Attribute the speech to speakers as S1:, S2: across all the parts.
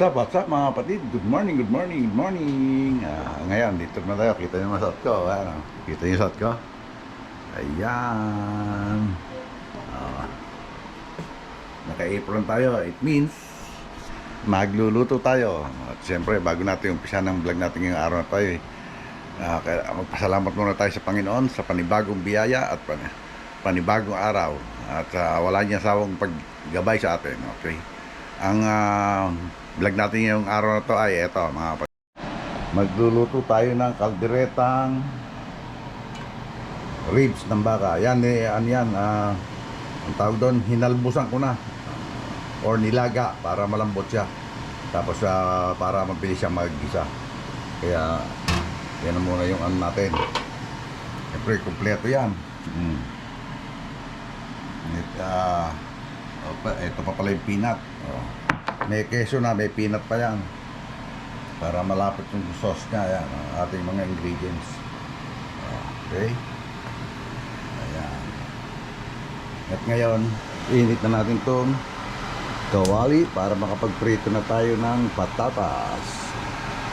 S1: What's up, what's up mga kapatid? Good morning, good morning, good morning. Ah, ngayon, dito na tayo. Kita niyo yung suot ko. Ano? Kita niyo yung suot ko? Ayan. Ah. Naka-apron tayo. It means, magluluto tayo. At siyempre, bago natin umpisa ng vlog natin ngayong araw na tayo, eh, ah, kaya magpasalamat muna tayo sa Panginoon sa panibagong biyaya at pan panibagong araw. At ah, wala niya sawang paggabay sa atin. Okay? Ang ah, vlog natin ngayong araw na to ay eto mga kapatid. Magluluto tayo ng kalderetang ribs ng baka. Yan, eh, ano yan, ah, ang tawag doon, hinalbusan ko na or nilaga para malambot siya. Tapos ah, para mabilis siya mag-isa. Kaya yan na muna yung ano natin. Siyempre, kumpleto yan. Mm. It, ah, opa, ito pa pala yung peanut. Oh. May keso na, may peanut pa yan. Para malapit yung sauce niya. Yan, ating mga ingredients. Okay. Ayan. At ngayon, init na natin itong kawali para makapagprito na tayo ng patatas.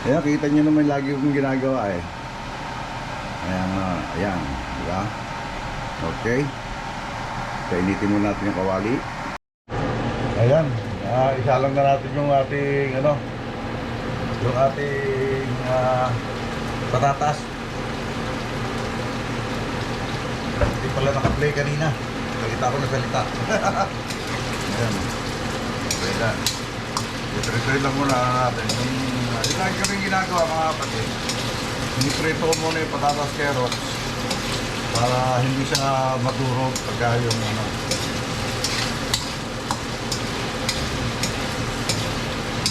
S1: Ayan, kita nyo naman lagi kong ginagawa eh. Ayan, ah, ayan. Diba? Okay. Kainitin muna natin yung kawali. Ayan. Ah, isa lang na natin yung ating ano yung ating ah, patatas. Hindi pala naka-play kanina. Nakita ko na salita. Ayan. Na. Ito-ito lang muna natin. Yung, uh, yun lang kami ginagawa mga kapatid. Ko muna yung patatas carrots para hindi siya madurog pagka yung ano.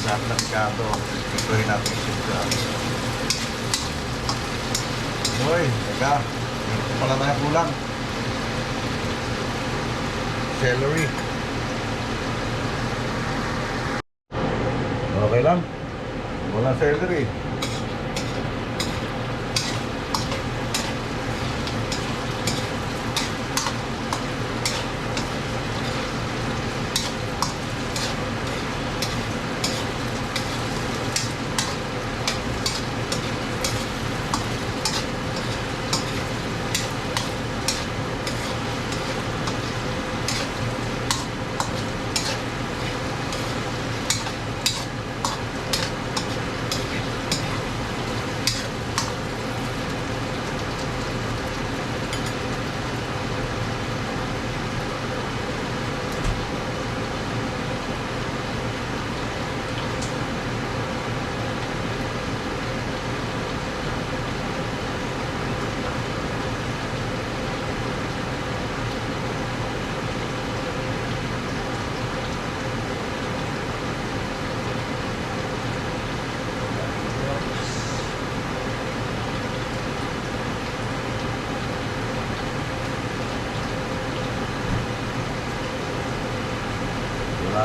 S1: Lahat ng kado. Ituloy natin siya. Hoy, teka. Meron pala tayo kulang. Celery. Okay lang. Walang celery.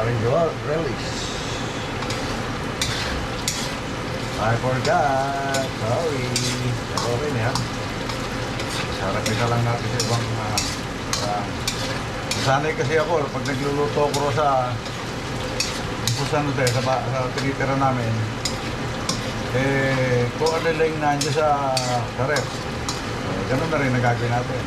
S1: Gawa. Relish. I forgot. Sorry. Pero okay na yan. Sarapin na lang natin sa ibang uh, uh, sanay kasi ako pag nagluluto ko sa kung ano tayo, sa, ba- sa tinitira namin eh kung ano lang nandiyo sa sa ref eh, ganun na rin nagagawin natin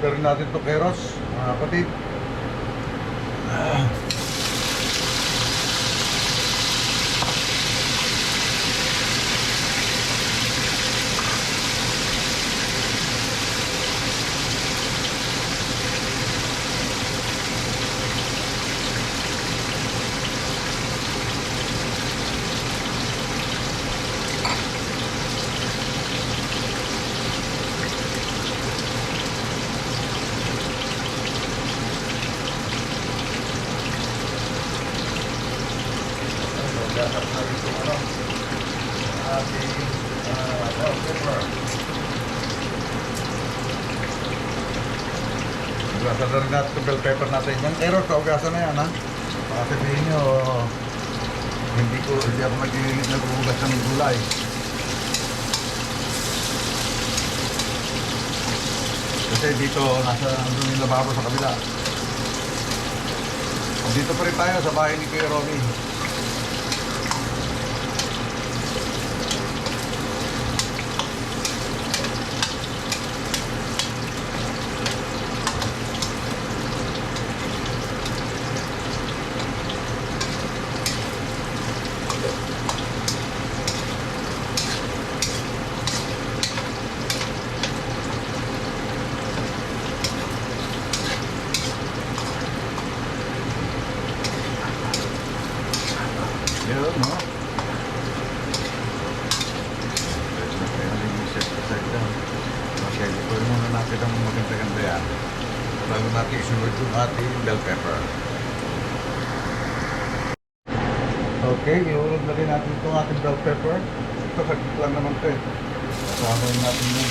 S1: Rin natin ito kay Ross, mga kapatid. Error ko, ugasan na yan ha. Baka sabihin nyo, hindi ko, hindi ako nag- nag-uugas ng gulay. Kasi dito, nasa andun yung lababo sa kabila. Dito pa rin tayo sa bahay ni Kuya Romy. Yun, no? Kaya yung set aside down. Okay, lutuin muna natin ang maganda-ganda yan. Bago natin isunod yung ating bell pepper. Okay, iulog na rin natin itong ating bell pepper. Saglit lang naman ito eh. Kasama natin yun.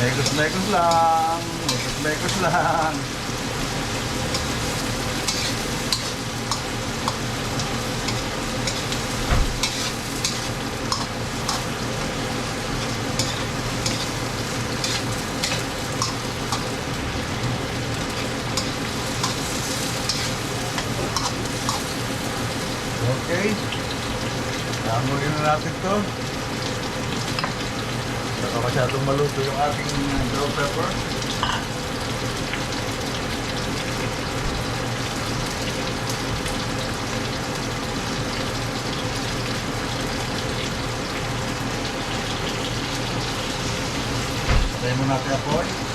S1: Mekos-mekos lang. Mekos-mekos lang. Okay. Tamuin na natin to. Baka masyadong maluto yung ating uh, bell pepper. Patayin mo natin apoy.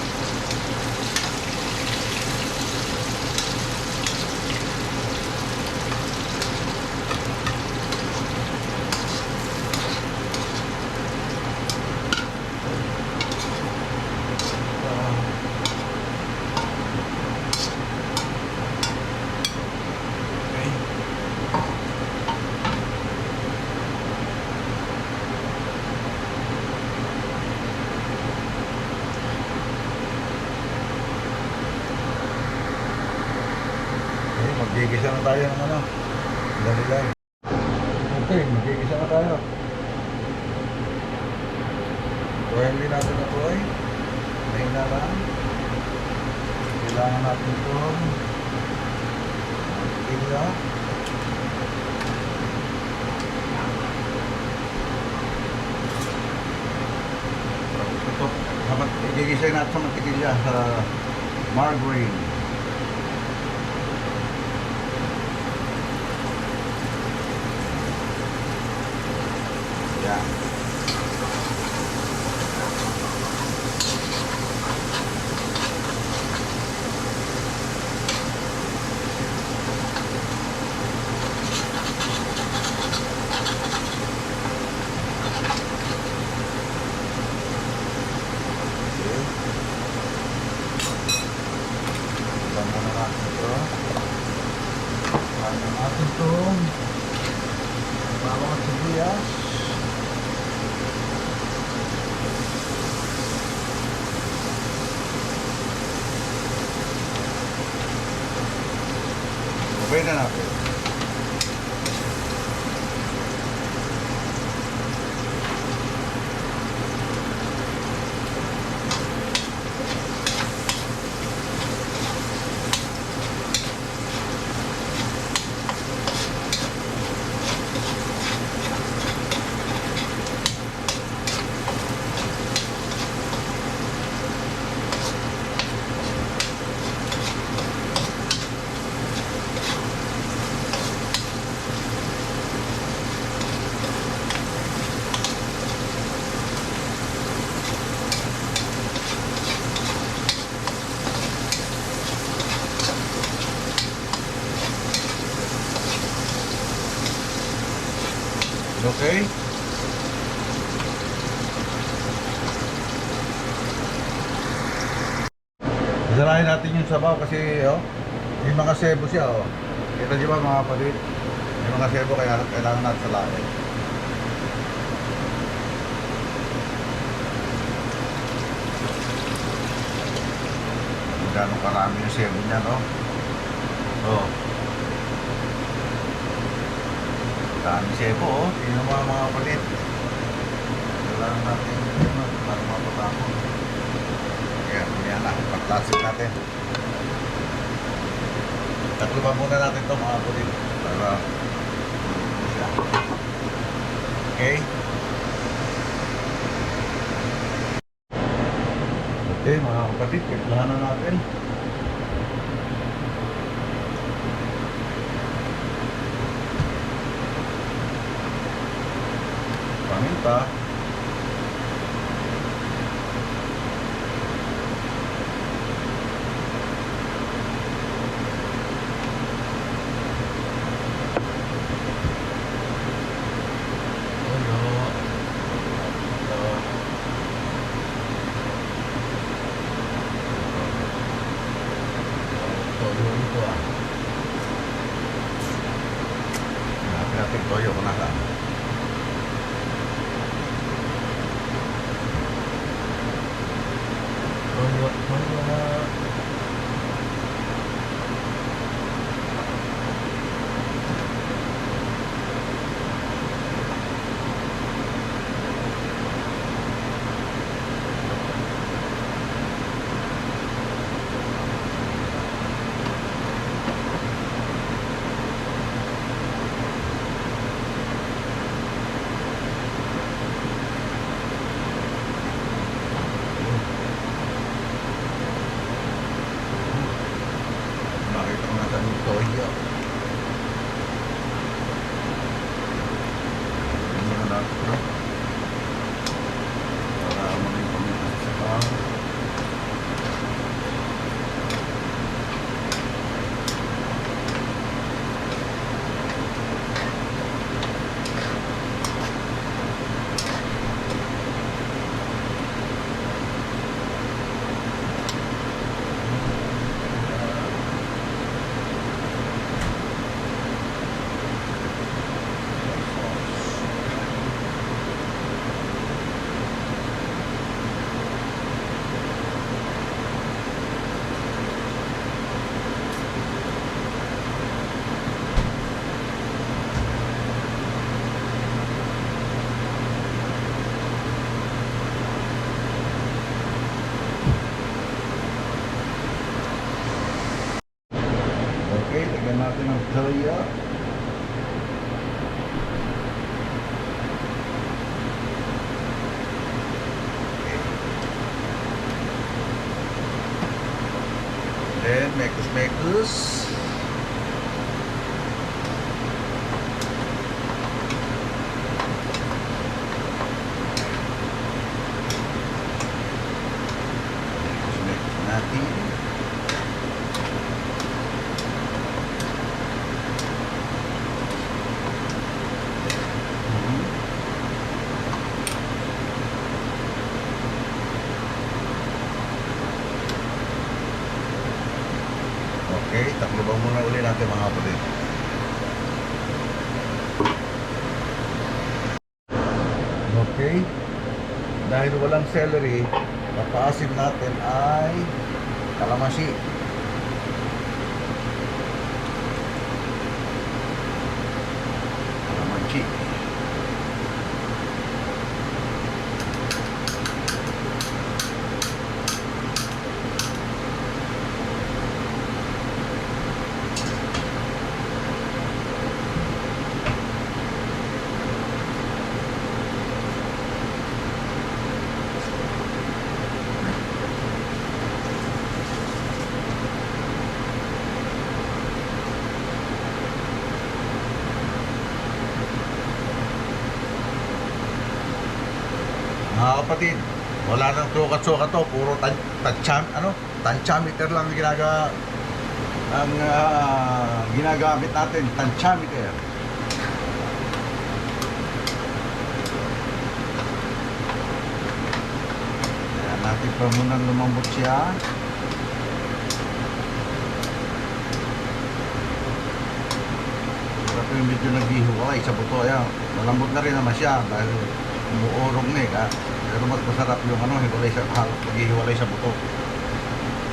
S1: കാര്യമാണ് Yan. Sasalahin natin yung sabaw kasi oh, may mga sebo siya oh. Kita di ba mga kapatid? May mga sebo kaya kailangan natin salahin. Gano'ng karami yung sebo niya, no? Oh. Dami sebo, oh. Tingnan mo mga kapatid. Kailangan natin yun, oh, para mapatapon. Kaya, yan na. Pag-classic natin. Takluban muna natin ito mga kapatid. Para. Okay? Okay, mga kapatid, kiplahan na natin. Paminta. buat mana Okay, lagyan natin ng toyo. Then, mekus-mekus. Mekus-mekus natin. Okay. Dahil walang celery, napaasim natin ay. Kalamansi. kapatid. Wala nang sukat-sukat to, puro tan tancham, ano, tanchameter lang ginaga ang uh, ginagamit natin, tanchameter. Kaya natin pa muna lumambot siya. Pero medyo naghihiwalay sa buto. Ayan, malambot na rin naman siya dahil umuorong na eh. Pero mas masarap yung ano, hiwalay sa, halos maghihiwalay sa buto.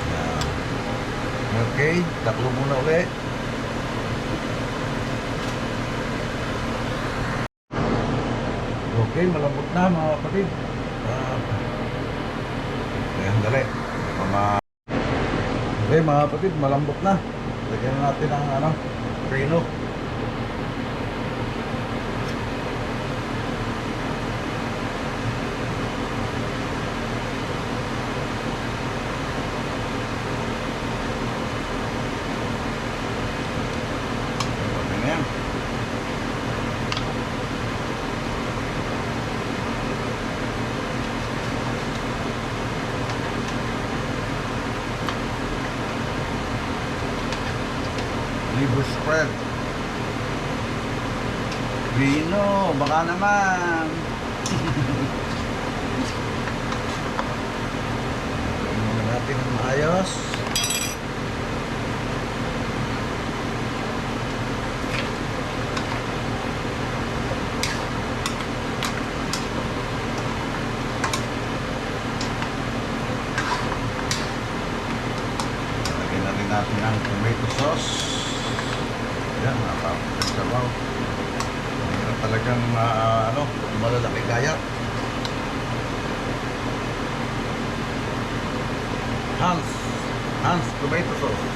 S1: Ayan. Okay, taklo muna ulit. Okay, malambot na mga kapatid. Ah, Ayan, dali. Mga... Okay, mga kapatid, malambot na. Lagyan na natin ang ano, preno. Okay na yan. Liver spread. Vino, baka naman. Tingnan natin ang maayos. Lagyan na rin natin ang tomato sauce. Yan, nakapagod sa wow. Mayroon talagang uh, ano, malalaki kaya. Hans, Hans tomato sauce.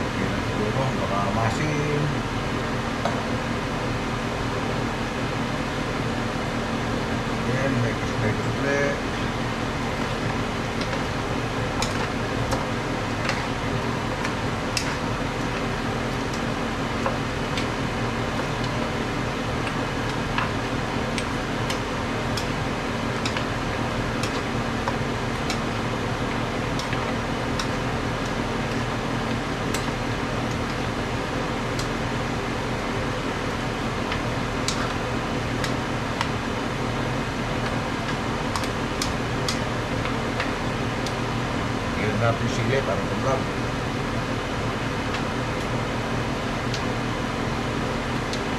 S1: Okay na siguro, baka masin. Yan, may kusle-kusle. Yan natin sili para tumlab.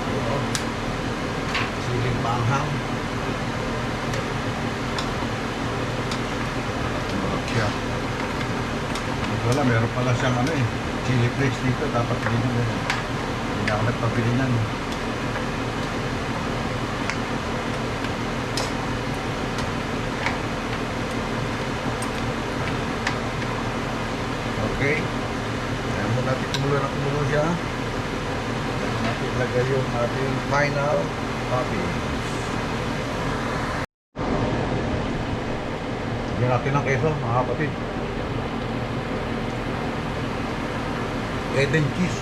S1: Oo. Siling maanghang. Siya. Wala, meron pala siyang ano eh. Chili flakes dito. Dapat hindi mo. Hindi ako nagpabili niyan. Okay. Ayan mo natin kumulo na kumulo siya. Ayan natin ilagay yung ating final toppings. Lagyan natin ng keso, mga kapatid. Eden cheese.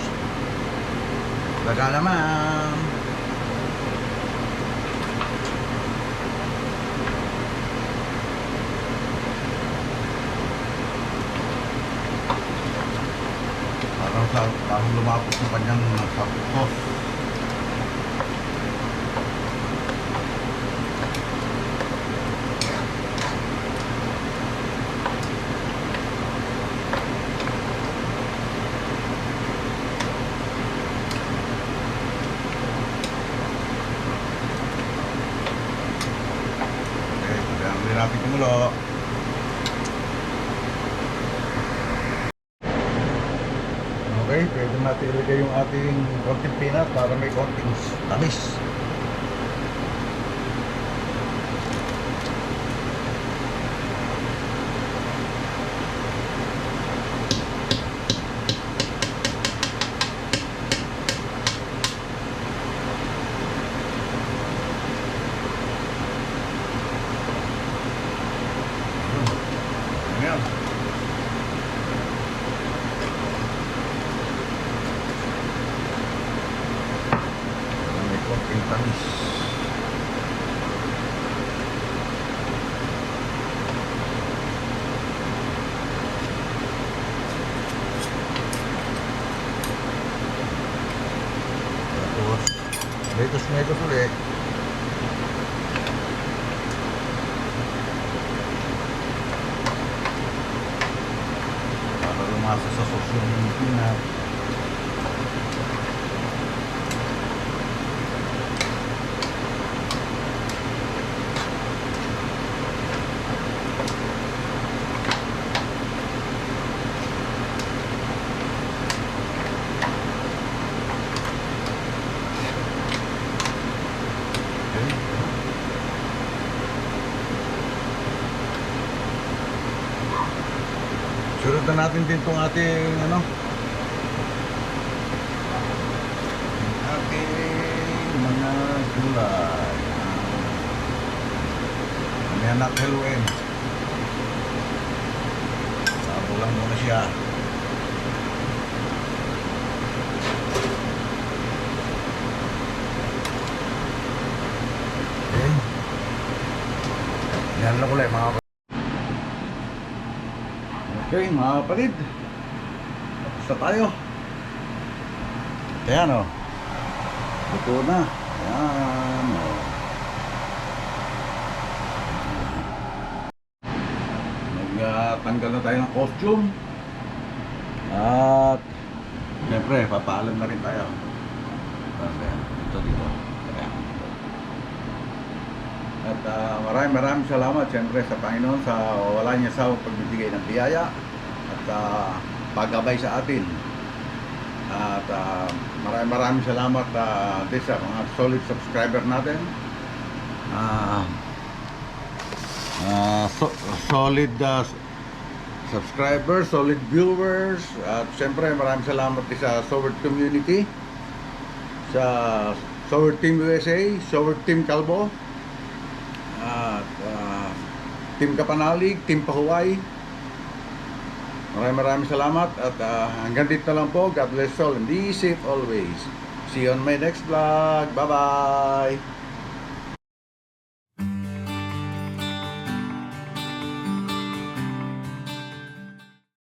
S1: Laga naman. Parang sa parang lumapot yung kanyang sauce. otra. Lumasa sa yung peanut. Okay. Sunod na natin din itong ating ano ating mga gulay. May anak haluin. Sabo lang muna siya. Okay. Yan lang ulit mga. Okay mga kapatid. Tapos na tayo. Ayan o. Luto na. Ayan o. Nagtanggal na tayo ng costume. At Siyempre, papaalam na rin tayo. Ayan, Dito, dito. At ah, maraming maraming salamat siyempre sa Panginoon sa wala niya sa pagbibigay ng biyaya at ah, paggabay sa atin. At ah, maraming maraming salamat uh, din sa mga solid subscriber natin. Ah, ah, so- solid ah, subscribers, solid viewers, at siyempre maraming salamat sa Soward Community, sa Soward Team USA, Soward Team ah, Team Kapanalig, Team Pahuway. Maraming maraming salamat at ah, hanggang dito lang po. God bless all and be safe always. See you on my next vlog. Bye-bye!